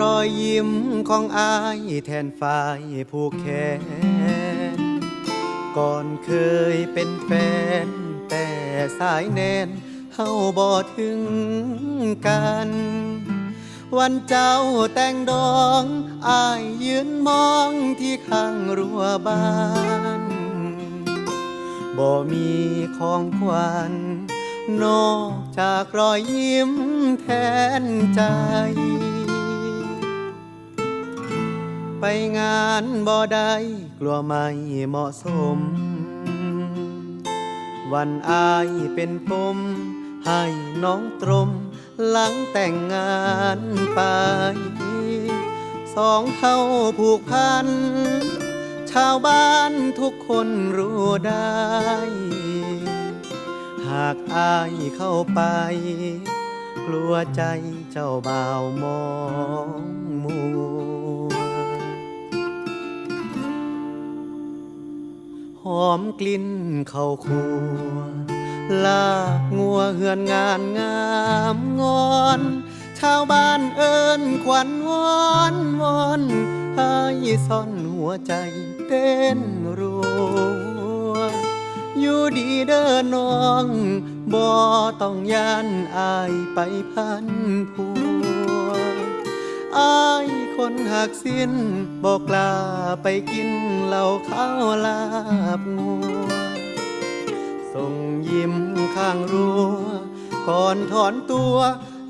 รอยยิ้มของอายแทนฝ่ายผู้แขนก่อนเคยเป็นแฟน แต่สายแนนเฮาบ่ถึงกัน วันเจ้าแต่งดองอายยืนมองที่ข้างรั้วบ้านบ่มีของขวัญนอกจากรอยยิ้มแทนใจ ไปงานบ่ได้กลัวไม่เหมาะสม วันอายเป็นปมให้น้องตรม หลังแต่งงานไป สองเฮาผูกพัน ชาวบ้านทุกคนรู้ได้ หากอายเข้าไป กลัวใจเจ้าบ่าวมองมัว หอมกลิ่นเข้าครัว ลากงัวเหือนงานงามงอน ชาวบ้านเอิ้นขวัญวอนวอนให้ซ่อนหัวใจเต้นรัว อยู่ดีเด้อน้องบ่ต้องยานอายไปพันผัวอาย คนหักสิ้นบอกลาไปกินเหล้าข้าวลาบงัวส่งยิ้มข้างรั้วก่อนถอนตัว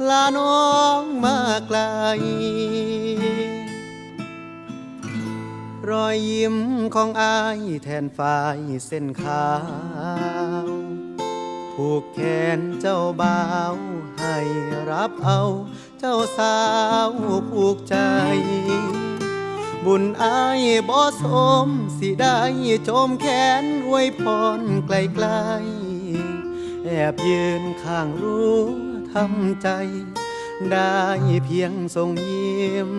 ลาน้องมาไกล รอยยิ้มของอายแทนฝ่ายเส้นขา ผูกแขนเจ้าบ่าวให้รับเอาเจ้าสาวผูกใจ บุญอายบ่สมสิได้ชมแขนอวยพรไกลๆ แอบยืนข้างรั้ทำใจ ได้เพียงทรงยิ้ม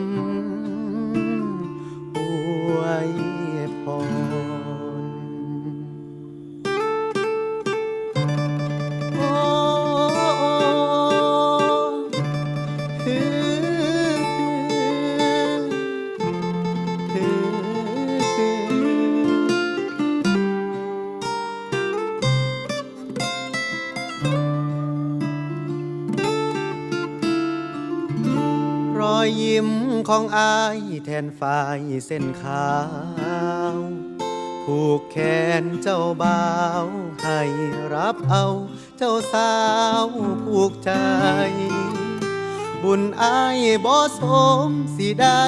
รอยยิ้มของอายแทนฝ่ายเส้นขาว ผูกแขนเจ้าบ่าว ให้รับเอาเจ้าสาวผูกใจ บุญอายบ่สมสิได้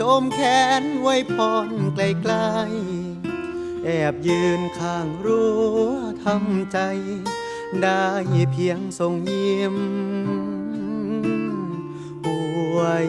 ชมแขนไว้พรไกลๆ แอบยืนข้างรั้วทำใจ ได้เพียงทรงยิ้มอวย